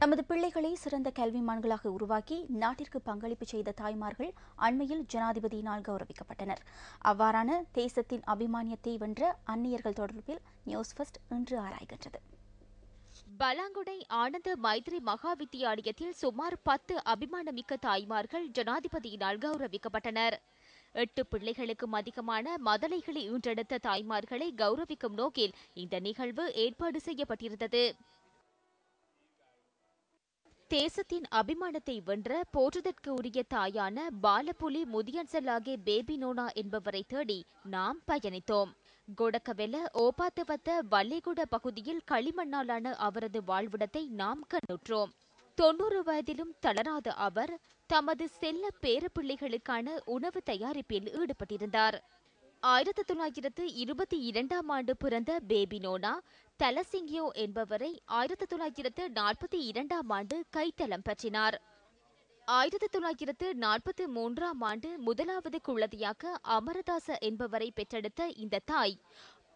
நமது பிள்ளைகளை சிறந்த கல்விமான்களாக உருவாக்கி நாட்டிற்கு பங்களிப்பு செய்த தாய்மார்கள் அண்மையில் ஜனாதிபதியினால் கௌரவிக்கப்பட்டனர். அவ்வாறான தேசத்தின் அபிமானியத்தை வென்ற அந்நியர்கள் தொடர்பில் நியூஸ் ஃபர்ஸ்ட் இன்று ஆராய்கின்றது. பலாங்குடை ஆனந்த மைத்ரி மகா வித்தியாலயத்தில் சுமார் பத்து அபிமானமிக்க தாய்மார்கள் ஜனாதிபதியினால் கௌரவிக்கப்பட்டனர். எட்டு பிள்ளைகளுக்கும் அதிகமான மதலைகளை ஈன்றெடுத்த தாய்மார்களை கௌரவிக்கும் நோக்கில் இந்த நிகழ்வு ஏற்பாடு செய்யப்பட்டிருந்தது. தேசத்தின் அபிமானத்தை வென்ற போற்றுதற்கு உரிய தாயான பாலப்புலி முதியன்சலாகே பேபி நோனா என்பவரை தேடி நாம் பயணித்தோம். கொடக்கவெல ஓபாத்தவத்த வல்லிகுட பகுதியில் களிமண்ணாலான அவரது வாழ்விடத்தை நாம் கண்ணுற்றோம் தொன்னூறு வயதிலும் தளராத அவர் தமது செல்ல பேரப்பிள்ளைகளுக்கான உணவு தயாரிப்பில் ஈடுபட்டிருந்தார். ஆயிரத்தி தொள்ளாயிரத்து இருபத்தி இரண்டாம் ஆண்டு பிறந்த பேபி நோனா தலசிங்கியோ என்பவரை ஆயிரத்தி தொள்ளாயிரத்து நாற்பத்தி இரண்டாம் ஆண்டு கைத்தளம் பற்றினார். ஆயிரத்தி தொள்ளாயிரத்து நாற்பத்தி மூன்றாம் ஆண்டு முதலாவது குழந்தையாக அமரதாச என்பவரை பெற்றெடுத்த இந்த தாய்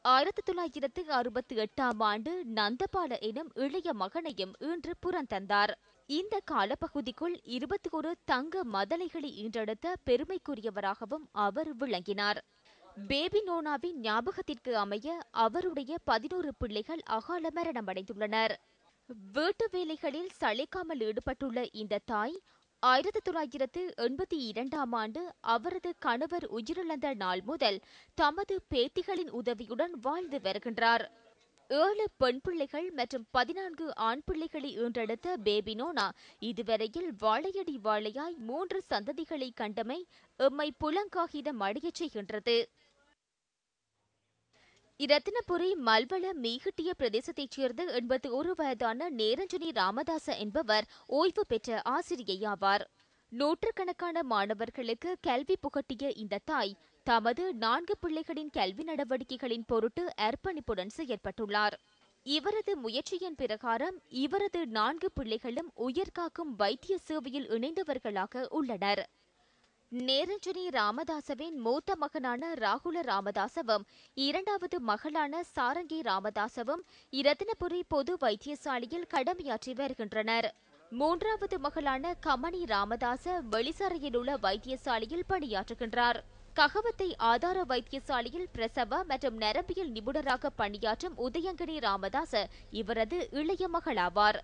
ஆயிரத்தி தொள்ளாயிரத்து அறுபத்தி எட்டாம் ஆண்டு நந்தபால எனும் இளைய மகனையும் இன்று புறந்தந்தார் இந்த காலப்பகுதிக்குள் இருபத்தி ஒரு தங்க மதலைகளை ஈன்றெடுத்த பெருமைக்குரியவராகவும் அவர் விளங்கினார். பேபி நோனாவின் ஞாபகத்திற்கு அமைய அவருடைய பதினோரு பிள்ளைகள் அகால மரணமடைந்துள்ளனர். வீட்டு வேலைகளில் சளைக்காமல் ஈடுபட்டுள்ள இந்த தாய் ஆயிரத்தி தொள்ளாயிரத்து எண்பத்தி இரண்டாம் ஆண்டு அவரது கணவர் உயிரிழந்த நாள் முதல் தமது பேத்திகளின் உதவியுடன் வாழ்ந்து வருகின்றார். ஏழு பெண் பிள்ளைகள் மற்றும் பதினான்கு ஆண் பிள்ளைகளை ஈன்றெடுத்த பேபி நோனா இதுவரையில் வாழையடி வாழையாய் மூன்று சந்ததிகளை கண்டமை எம்மை புலங்காகிதம் அடையச் செய்கின்றது. இரத்தினபுரி மல்வள மீகட்டிய பிரதேசத்தைச் சேர்ந்த எண்பத்தி ஒரு வயதான நேரஞ்சனி ராமதாச என்பவர் ஓய்வு பெற்ற ஆசிரியையாவார். நூற்றுக்கணக்கான மாணவர்களுக்கு கல்வி புகட்டிய இந்த தாய் தமது நான்கு பிள்ளைகளின் கல்வி நடவடிக்கைகளின் பொருட்டு அர்ப்பணிப்புடன் செயற்பட்டுள்ளார். இவரது முயற்சியின் பிரகாரம் இவரது நான்கு பிள்ளைகளும் உயிர்காக்கும் வைத்திய சேவையில் இணைந்தவர்களாக உள்ளனர். நேரஞ்சனி ராமதாசவின் மூத்த மகனான ராகுல ராமதாசவும் இரண்டாவது மகளான சாரங்கி ராமதாசவும் இரத்தினபுரி பொது வைத்தியசாலையில் கடமையாற்றி வருகின்றனர். மூன்றாவது மகளான கமணி ராமதாச வெளிசாரையில் உள்ள வைத்தியசாலையில் பணியாற்றுகின்றார். ககவத்தை ஆதார வைத்தியசாலையில் பிரசவ மற்றும் நரம்பியல் நிபுணராக பணியாற்றும் உதயங்கனி ராமதாச இவரது இளைய மகளாவார்.